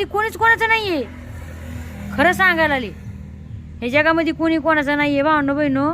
जगामध्ये कोणीच कोणाचं नाही आहे खरं सांगायला आले. हे जगामध्ये कोणी कोणाचं नाही आहे भावनो बहिणो.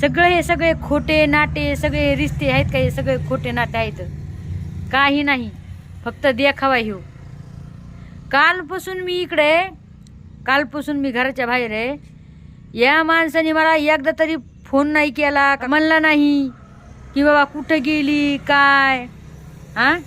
सगळे हे सगळे खोटे नाटे सगळे रिश्ते आहेत का हे सगळे खोटे नाटे आहेत? काही नाही. फक्त देखावा येऊ कालपासून मी इकडे कालपासून मी घराच्या बाहेर आहे. या माणसाने मला एकदा तरी फोन नाही केला का? म्हणला नाही की बाबा कुठं गेली? काय? हां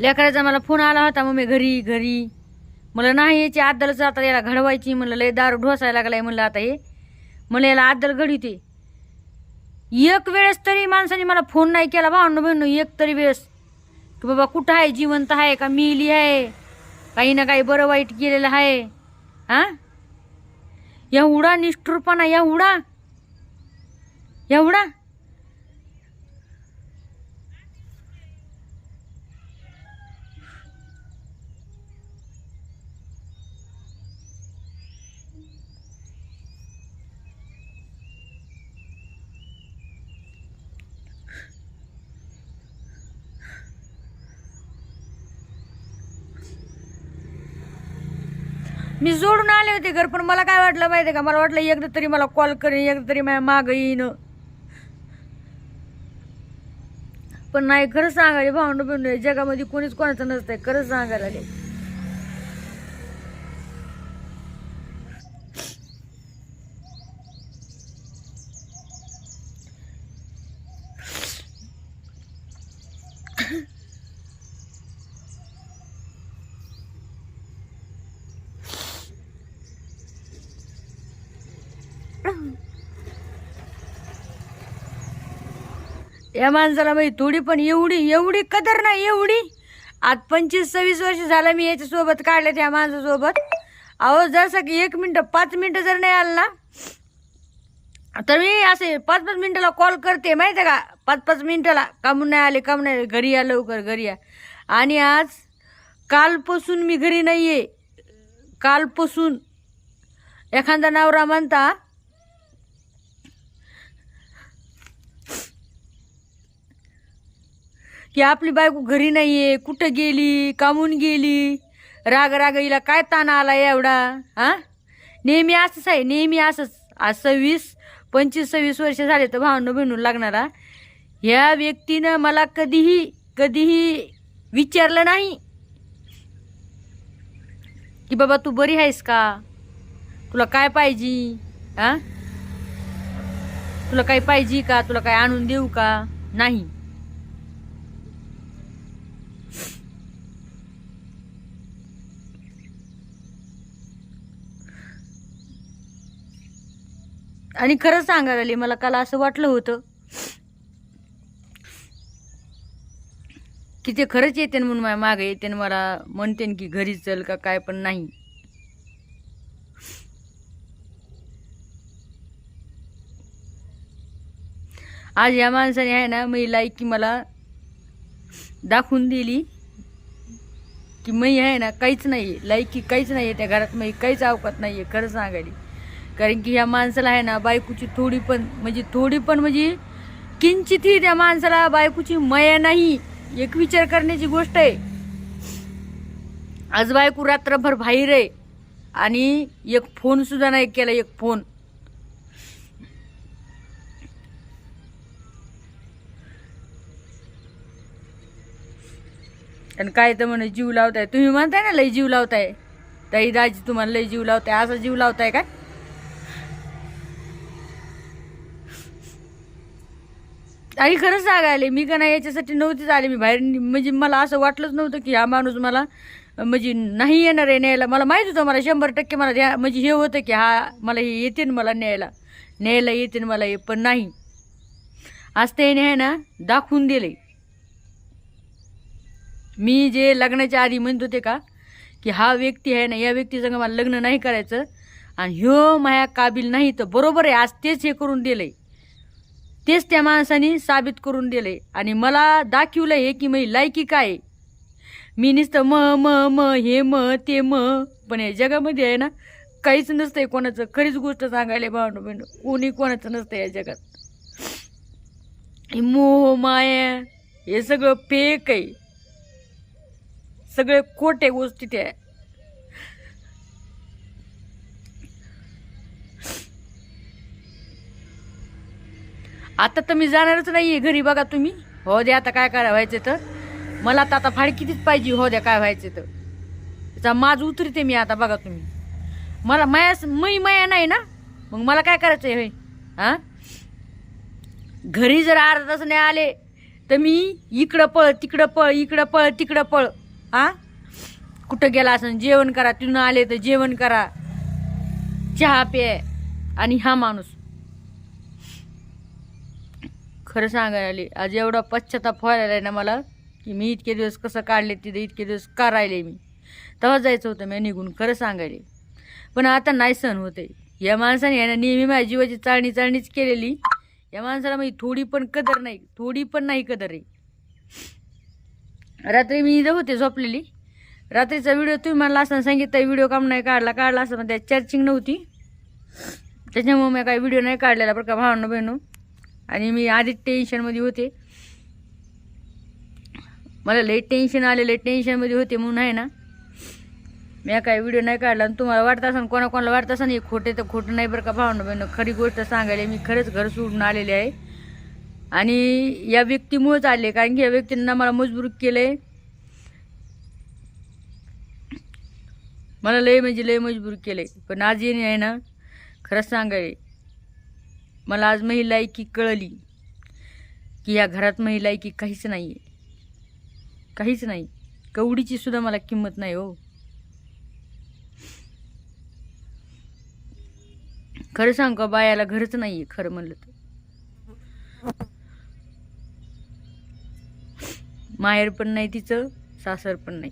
लेकराचा मला फोन आला होता मग मी घरी घरी. मला नाही याची आदलच आता याला घडवायची. म्हणलं लय दारू ढोसायला लागलाय. म्हणलं आता हे. मला याला आदल घडीते. एक वेळेस तरी माणसाने मला फोन नाही केला भावनो बहिणू एक तरी वेळेस. की बाबा कुठं आहे? जिवंत आहे का? मिली आहे? काही ना काही बरं वाईट केलेलं आहे. हा? एवढा निष्ठुरपणा एवढा? एवढा? मी जोडून आले होते घर पण मला काय वाटलं माहिती का? मला वाटलं एकदा तरी मला कॉल करेन एकदा तरी माझ्या मागं येईन. पण नाही खरं सांगायला भावंड बहिण जगामध्ये कोणीच कोणाचं नसतंय खरंच सांगायला या माणसाला म्हणजे थोडी पण एवढी एवढी कदर नाही एवढी. आज पंचवीस सव्वीस वर्ष झालं मी याच्यासोबत काढले त्या माणसासोबत. अहो जसं की एक मिनटं पाच मिनटं जर नाही आलं ना तर मी असे पाच पाच मिनटाला कॉल करते माहिती आहे का? पाच पाच मिनटाला. कामून नाही आले कामून नाही आले. घरी या लवकर घरी या. आणि आज कालपासून मी घरी नाही आहे कालपासून एखादा नवरा म्हणता की आपली बायको घरी नाहीये कुठं गेली कामून गेली? राग राग हिला काय ताण आला एवढा हा? नेहमी असंच आहे नेहमी असंच. आज सव्वीस पंचवीस सव्वीस वर्ष झाले तर भावनं बहिणून लागणारा. ह्या व्यक्तीनं मला कधीही कधीही विचारलं नाही की बाबा तू बरी आहेस का? तुला काय पाहिजे? हा? तुला काही पाहिजे का? तुला काय आणून देऊ का? नाही. आणि खरंच सांगायला आली मला काल असं वाटलं होतं की ते खरंच येते म्हणून माझ्या मागे येते मला म्हणते की घरी चल का काय पण नाही. आज या माणसाने आहे ना मी लायकी मला दाखवून दिली की मी आहे ना काहीच नाही लायकी काहीच नाही आहे त्या घरात मी काहीच अवकात नाही आहे खरं सांगायला कारण की ह्या माणसाला आहे ना बायकोची थोडी पण म्हणजे थोडी पण म्हणजे किंचितही त्या माणसाला बायकोची मया नाही एक विचार करण्याची गोष्ट आहे. आज बायको रात्रभर बाहेर आहे आणि एक फोन सुद्धा नाही केला एक फोन आणि काय तर म्हणे जीव लावताय. तुम्ही म्हणताय ना लय जीव लावताय. ताई दाजी तुम्हाला लय जीव लावताय असा जीव लावताय काय? आई खरंच सांगायले मी का नाही याच्यासाठी नव्हतीच आले मी बाहेर. म्हणजे मला असं वाटलंच नव्हतं की हा माणूस मला म्हणजे नाही येणार आहे न्यायला. मला माहीत होतं मला शंभर टक्के मला द्या म्हणजे हे होतं की हा मला हे येते मला न्यायला. न्यायला येते मला हे पण नाही. आज त्याने आहे ना दाखवून दिले. मी जे लग्नाच्या आधी म्हणत होते का की हा व्यक्ती आहे ना या व्यक्तीचं मला लग्न नाही करायचं. आणि ह्यो माया काबिल नाही तर बरोबर आहे आज तेच हे करून दिलं तेच त्या माणसाने साबित करून दिले. आणि मला दाखवलं हे की मी लायकी काय मी नुसतं म म म हे म ते म पण या जगामध्ये आहे ना काहीच नसतंय कोणाचं. खरीच गोष्ट सांगायला भावनं बहिण कोणी कोणाचं नसतं या जगात. हे मोह माया हे सगळं फेक आहे. सगळे खोटे गोष्टी ते आता तर मी जाणारच नाही आहे घरी बघा तुम्ही. हो द्या आता काय काय व्हायचं तर. मला तर आता फाडकीतीच पाहिजे हो द्या काय व्हायचं तर. त्याचा माज उतरते मी आता बघा तुम्ही. मला माया मै माया नाही ना? मग मला काय करायचं आहे हां? घरी जर अर्धा तास नाही आले तर मी इकडं पळ तिकडं पळ इकडं पळ तिकडं पळ. हां? कुठं गेला असं जेवण करा. तिथून आले तर जेवण करा. चहा पे आणि हा माणूस. खरं सांगायला आज एवढा पश्चाताप व्हायला आहे ना मला की मी इतके दिवस कसं काढले तिथे इतके दिवस का राहिले मी? तेव्हा जायचं होतं मी निघून खरं सांगायले पण आता नाही सहन होते या माणसाने यानं नेहमी माझ्या जीवाची चाळणी चाळणीच केलेली. या माणसाला माझी थोडी पण कदर नाही थोडी पण नाही कदर आहे. रात्री मी इथं होते झोपलेली. रात्रीचा व्हिडिओ तुम्ही मला असं सांगितलं व्हिडिओ काम नाही काढला काढला असं मग त्यात चार्जिंग नव्हती. त्याच्यामुळे मी काही व्हिडिओ नाही काढलेला बरं का भावनं बहिणू. आणि मी आधीच टेन्शनमध्ये होते. मला लई टेन्शन आलेलं टेन्शनमध्ये होते म्हणून आहे ना मी काही व्हिडिओ नाही काढला. आणि तुम्हाला वाटत असेल कोणाकोणाला वाटत असेल हे खोटे तर खोटं नाही बरं का भावना बहिणं. खरी गोष्ट सांगायला मी खरंच घर सोडून आलेले आहे. आणि या व्यक्तीमुळेच आले कारण की या व्यक्तींना मला मजबूर केलं आहे मला लय म्हणजे लय मजबूर केलं आहे पण आज येणे आहे ना खरंच सांगायला मला आज महिला की कळली की या घरात महिला की काहीच नाही आहे काहीच नाही. कवडीची सुद्धा मला किंमत नाही हो. खरं सांग का बायाला घरच नाहीये खरं म्हणलं तर. माहेर पण नाही तिचं सासर पण नाही.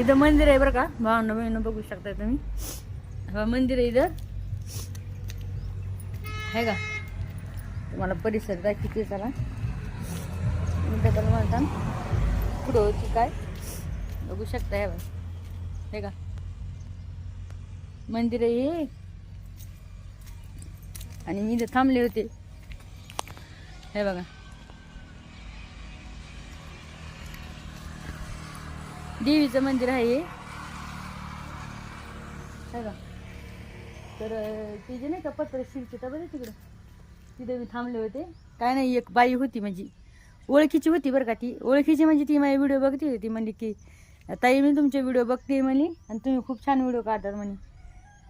इथं मंदिर आहे बरं का? भावना बहिणं बघू शकता तुम्ही. हा मंदिर आहे इथं. आहे का? तुम्हाला परिसर दाखवते चला. डबल म्हणता पुढं होती काय? बघू शकता हे बघ. हे का? मंदिर आहे आणि मी इथं थांबले होते. हे बघा. देवीचं मंदिर आहे हे. का तर ते जे नाही का पत्र शिरचे तर बघा तिकडं? तिथे मी थांबले होते. काय नाही एक बाई होती म्हणजे ओळखीची होती बरं का ती. ओळखीची म्हणजे ती माझे व्हिडिओ बघते होती. म्हणली की ताई मी तुमचे व्हिडिओ बघते म्हणे. आणि तुम्ही खूप छान व्हिडिओ काढतात म्हणे.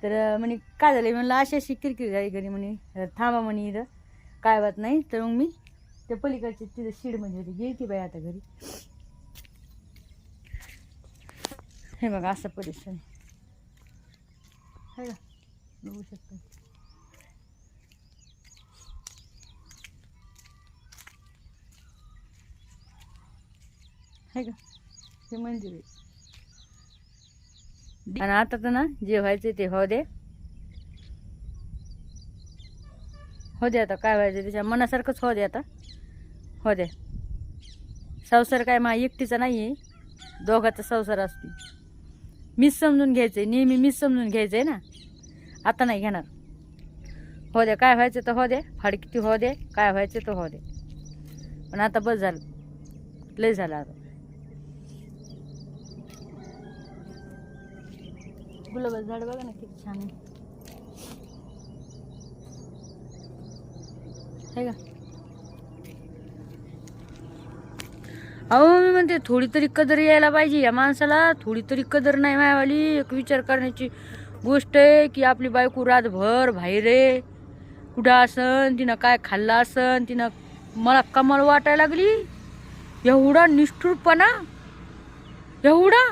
तर म्हणे काय झालं म्हणलं अशी अशी किरकिर झाली घरी म्हणे. थांबा म्हणे इथं. काय बात नाही. तर मग मी त्या पलीकडची तिथं शीडमध्ये होती. गेली ती बाई आता घरी. हे बघा असं परिसर आहे. का बघू का हे मंदिर आहे आणि आता तर ना जे व्हायचे ते हो दे. हो दे आता काय व्हायचं त्याच्या मनासारखंच हो दे आता. हो दे. संसार काय मा एकटीचा नाही आहे दोघाचा संसार असतो मीच समजून घ्यायचंय. नेहमी मीच समजून घ्यायचंय ना. आता नाही घेणार. हो दे काय व्हायचं तर हो दे. फाड किती हो दे काय व्हायचं तर हो दे. पण आता बस झालं. लय झालं आता. गुलाबाचं झाड बघा ना किती छान आहे का अहो मी म्हणते थोडी तरी कदर यायला पाहिजे या माणसाला. थोडी तरी कदर नाही मायावाली. एक विचार करण्याची गोष्ट आहे की आपली बायको रातभर बाहेर आहे. कुठं असन तिनं काय खाल्लं असन तिनं मला कमाल वाटायला लागली. एवढा निष्ठुरपणा. एवढा.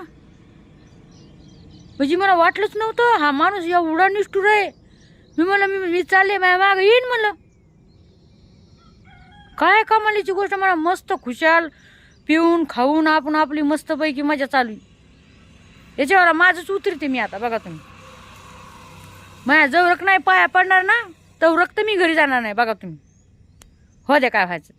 म्हणजे मला वाटलंच नव्हतं हा माणूस एवढा निष्ठुर आहे. मी म्हणलं मी मी चालले माझ्या मागं येईन म्हणलं. काय कमालीची गोष्ट मला मस्त खुशाल पिऊन खाऊन आपण आपली मस्तपैकी मजा चालू याच्यावर माझंच उतरते मी आता बघा तुम्ही. माझ्या जवळक नाही पाया पडणार ना तर रक्त मी घरी जाणार नाही बघा तुम्ही. हो द्या काय व्हायचं